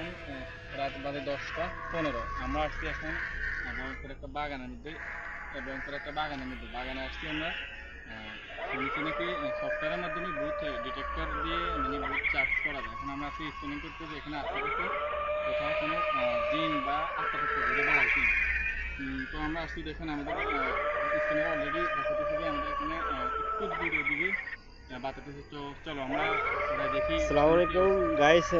এখন রাত বাজে দশটা, পনেরো। আমরা আসছি এখন ভয়ঙ্কর একটা বাগানের মধ্যে। ভয়ঙ্কর একটা বাগানের মধ্যে। বাগানে আসছি আমরা নিচে নাকি সফটওয়্যারের মাধ্যমে ভূত ডিটেক্টর দিয়ে মানে ভূত চার্জ করা যায়। এখন আমরা আজকে স্ক্যানিং করতে, যে এখানে আশেপাশে কোথাও কোনো জিন বা আত্মহত্যা ঘুরে বেড়া হয়েছিল তো আমরা আসছি দেখেন আমাদের স্ক্যানার অলরেডি দেখাতেছে যে আমাদের এখানে একটু দূর ওদিকে বাতাতেছে আমরা গাইস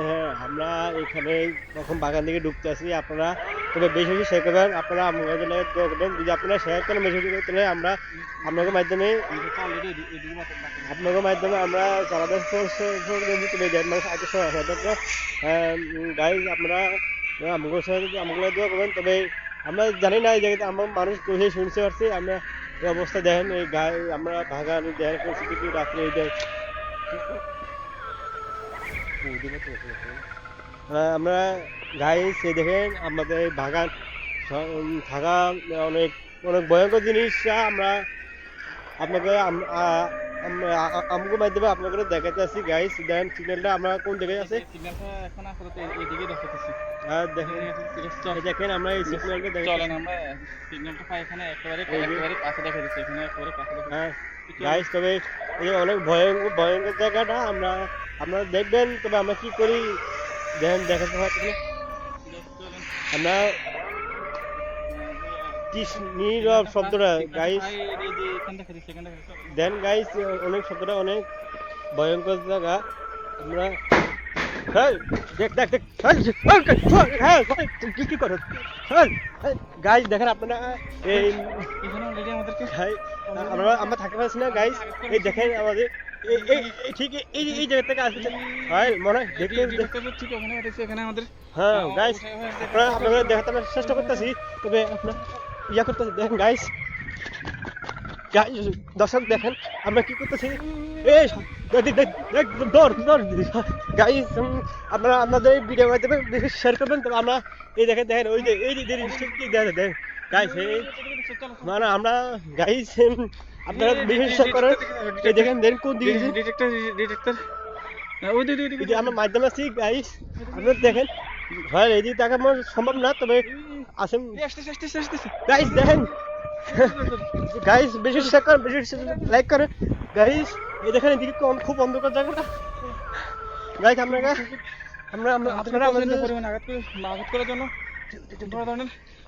আপনাদের মাধ্যমে আমরা মানুষ আগে আপনারা তবে আমরা জানি না এই জায়গাতে আমার মানুষ কোথায় শুনতে পারছি। আমরা অবস্থা দেখেন, এই গায়ে আমরা বাগান দেখেন পরিস্থিতি কিন্তু রাত্রে এই দেখ আমরা গাই সে দেখেন, আমাদের বাগান থাকা অনেক অনেক ভয়ঙ্কর জিনিস আমরা আপনাকে আম- আ- আম- আ- আমগো মাধ্যমে আপনাকে দেখাতে আসি গাইস দেন সিগন্যালটা আমরা কোন দিকে আছে? সিগন্যালটা এখন আপাতত এই- এইদিকে দেখাতেছি। আর দেখেন। এই দেখেন আমরা এই সিগন্যালটা দেখেন চলেন আমরা সিগন্যালটা পাই এখানে একেবারে এই যে- একেবারে কাছে দেখা যাচ্ছে এখানে একেবারে কাছে দেখা হ্যাঁ। গাইস তবে এই যে অনেক ভয়ঙ্কর ভয়ঙ্কর জায়গাটা আমরা আপনারা দেখবেন তবে আমরা কি করি? দেখেন দেখাতে পারছি চলেন। আমরা কি নীরব শব্দটা গাইস দেন গাইস অনেক শব্দটা অনেক ভয়ঙ্কর জায়গা। আমরা হ্যাঁ দেখ দেখ দেখ হ্যাঁ হ্যাঁ কি কি করো? হ্যাঁ গাইস দেখেন আপনারা এই আমরা আমরা থাকতে পারছি না গাইস এই দেখেন আমাদের এই এই এই ঠিক এই এই জায়গা থেকে আসছে। মনে দেখতে ঠিক এখানে আমাদের হ্যাঁ গাইস আপনারা দেখাতে চেষ্টা করতেছি তবে আপনার ইয়া করতেছি দেখেন গাইস গাইস দর্শক দেখেন আমরা কি করতেছি? এই দেখ দেখ দেখ দৌড় দৌড় গাইস আপনারা আপনাদের এই ভিডিও মাধ্যমে বেশি শেয়ার করবেন তবে আমরা এই দেখেন দেখেন ওই যে এই যে দেখেন দেখেন গাইস এই মানে আমরা গাইস আপনারা বেশি শেয়ার করেন এই দেখেন দেখেন কোন দিকে ডিটেক্টর ডিটেক্টর ওই দিকে আমরা মাধ্যমে আছি গাইস আপনারা দেখেন হয় এদিকে তাকানো সম্ভব না তবে গাইস দেখেন। গাইস বেশি শেয়ার করেন বেশি লাইক করেন গাইস এই দেখেন এদিকে খুব অন্ধকার জায়গাটা। গাইস আপনারা আমরা আমরা আপনারা আমাদের পরিমাণ আঘাত করে আঘাত করার জন্য।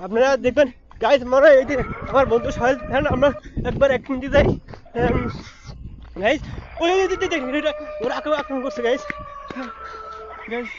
আপনারা দেখবেন গাইস মনে হয় এই আমার বন্ধু সহেল দেখেন আমরা একবার এক মিনিটে যাই। গাইস ওই ওই দেখেন ওরা আক্রমণ আক্রমণ করছে গাইস গাইস